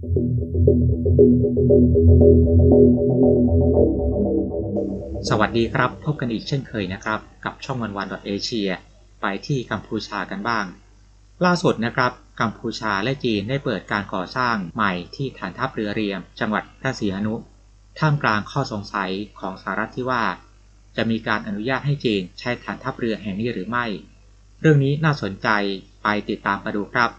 สวัสดีครับ พบกันอีกเช่นเคยนะครับ กับช่องวันวันเอเชียไปที่กัมพูชากันบ้าง ล่าสุดนะครับกัมพูชาและจีนได้เปิดการก่อสร้างใหม่ที่ฐานทัพเรือเรียม จังหวัดพระศรีอนุท่ามกลางข้อสงสัยของสหรัฐที่ว่า จะมีการอนุญาตให้จีนใช้ฐานทัพเรือแห่งนี้หรือไม่ เรื่องนี้น่าสนใจไปติดตามมาดูครับ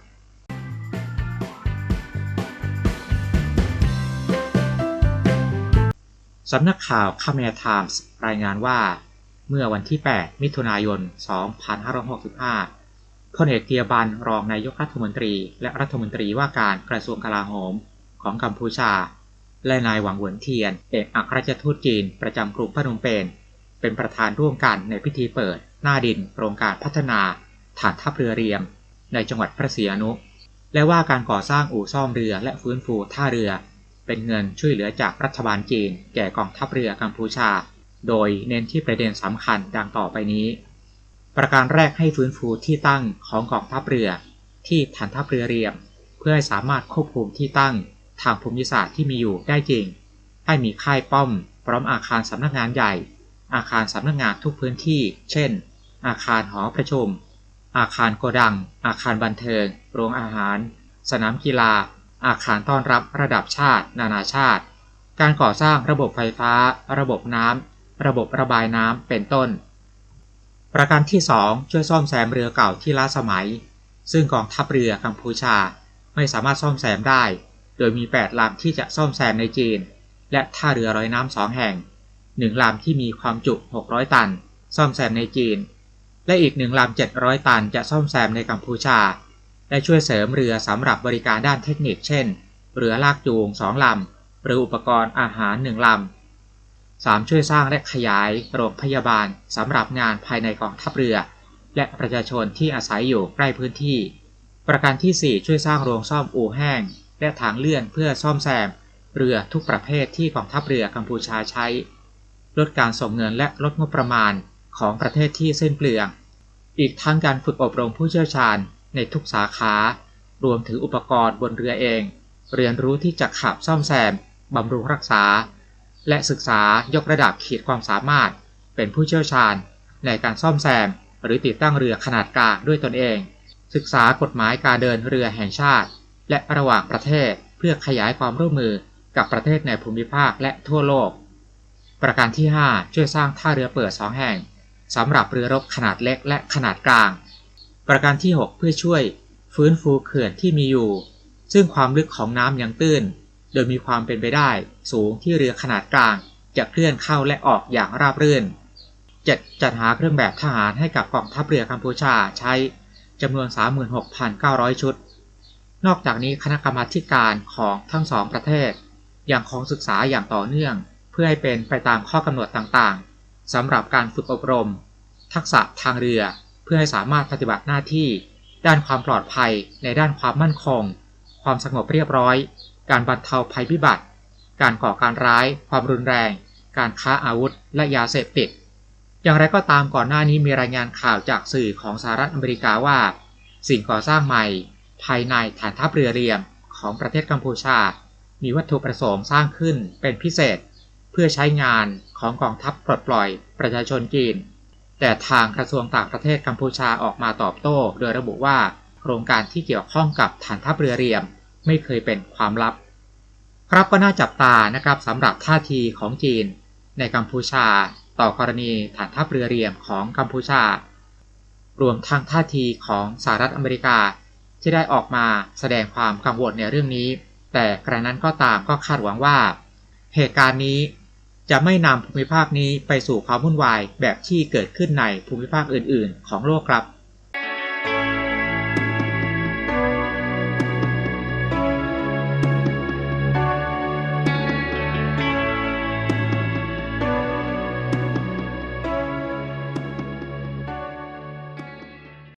สำนักข่าวคาเมรไทมส์รายงานว่า เมื่อวันที่ 8 มิถุนายน 2565 พลเอกเตียบันรองนายกรัฐมนตรี และรัฐมนตรีว่าการกระทรวงกลาโหมของกัมพูชา และนายหวังหวนเทียน เอกอัครราชทูตจีนประจำกรุงพนมเปญเป็นประธานร่วมกันในพิธีเปิด หน้าดินโครงการพัฒนา ฐานทัพเรือเรียม ในจังหวัดพระศรีอนุ และว่าการก่อสร้างอู่ซ่อมเรือและฟื้นฟูท่าเรือ เป็นเงินช่วยเหลือจากรัฐบาลจีน แก่กองทัพเรือกัมพูชา โดยเน้นที่ประเด็นสำคัญดังต่อไปนี้ ประการแรกให้ฟื้นฟูที่ตั้งของกองทัพเรือ ที่ฐานทัพเรือเรียม เพื่อให้สามารถควบคุมที่ตั้งทางภูมิศาสตร์ที่มีอยู่ได้จริง ให้มีค่ายป้อม พร้อมอาคารสำนักงานใหญ่ อาคารสำนักงานทุกพื้นที่ เช่น อาคารหอประชุม อาคารโกดัง อาคารบันเทิง โรงอาหาร สนามกีฬา อาคารต้อนรับระดับชาติ นานาชาติ การก่อสร้างระบบไฟฟ้า ระบบน้ำ ระบบระบายน้ำ เป็นต้น ประการที่ 2 ช่วยซ่อมแซมเรือเก่าที่ล้าสมัย ซึ่งกองทัพเรือกัมพูชาไม่สามารถซ่อมแซมได้ โดยมี 8 ลำที่จะซ่อมแซมในจีน และท่าเรือร้อยน้ำสองแห่ง 1 ลำที่มีความจุ 600 ตัน ซ่อมแซมในจีน และอีกหนึ่งลำ700 ตันจะซ่อมแซมในกัมพูชา และช่วยเสริมเรือสำหรับบริการด้านเทคนิค เช่น เรือลากจูงสองลำ หรืออุปกรณ์อาหารหนึ่งลำ 3. ช่วยสร้างและขยายโรงพยาบาลสำหรับงานภายในกองทัพเรือ และประชาชนที่อาศัยอยู่ใกล้พื้นที่ ประการที่ 4 ช่วยสร้างโรงซ่อมอู่แห้ง และทางเลื่อนเพื่อซ่อมแซม เรือทุกประเภทที่กองทัพเรือกัมพูชาใช้ ลดการส่งเงินและลดงบประมาณของประเทศที่สิ้นเปลือง อีกทั้งการฝึกอบรมผู้เชี่ยวชาญ ในทุกสาขา รวมถึงอุปกรณ์บนเรือเอง เรียนรู้ที่จะขับซ่อมแซมบำรุงรักษา และศึกษายกระดับขีดความสามารถ เป็นผู้เชี่ยวชาญ ในการซ่อมแซม หรือติดตั้งเรือขนาดกลางด้วยตนเอง ศึกษากฎหมายการเดินเรือแห่งชาติ และระหว่างประเทศเพื่อขยายความร่วมมือกับประเทศในภูมิภาคและทั่วโลก ประการที่ 5 ช่วยสร้างท่าเรือเปิดสองแห่งสำหรับเรือรบขนาดเล็กและขนาดกลาง ประการที่ 6 เพื่อช่วย ฟื้นฟูเขื่อนที่มีอยู่ ซึ่งความลึกของน้ำยังตื้น โดยมีความเป็นไปได้สูงที่เรือขนาดกลาง จะเคลื่อนเข้าและออกอย่างราบรื่น 7. จัดหาเครื่องแบบทหารให้กับกองทัพเรือกัมพูชาใช้จำนวน 36,900 ชุด นอกจากนี้คณะกรรมาการของทั้งสองประเทศ ยังคงศึกษาอย่างต่อเนื่อง เพื่อให้เป็นไปตามข้อกำหนดต่างๆสำหรับการฝึกอบรม ทักษะทางเรือ พื่อให้สามารถปฏิบัติหน้าที่ ด้านความปลอดภัยในด้านความมั่นคง ความสงบเรียบร้อย การบรรเทาภัยพิบัติ การก่อการร้าย ความรุนแรง การค้าอาวุธ และยาเสพติด อย่างไรก็ตามก่อนหน้านี้มีรายงานข่าวจากสื่อของสหรัฐอเมริกาว่า สิ่งก่อสร้างใหม่ ภายในฐานทัพเรือเรียมของประเทศกัมพูชา มีวัตถุประสงค์สร้างขึ้นเป็นพิเศษ เพื่อใช้งานของกองทัพปลดปล่อยประชาชนจีน แต่ทางกระทรวงต่างประเทศกัมพูชาออกมาตอบโต้ โดยระบุว่าโครงการที่เกี่ยวข้องกับฐานทัพเรือเรียม ไม่เคยเป็นความลับ ครับก็น่าจับตานะครับสำหรับท่าทีของจีน ในกัมพูชา ต่อกรณีฐานทัพเรือเรียมของกัมพูชา รวมทั้งท่าทีของสหรัฐอเมริกา ที่ได้ออกมาแสดงความกังวลในเรื่องนี้ แต่กระนั้นก็ตามก็คาดหวังว่า เหตุการณ์นี้ จะไม่นำภูมิภาคนี้ไปสู่ความวุ่นวายแบบที่เกิดขึ้นในภูมิภาคอื่น ๆ ของโลกครับ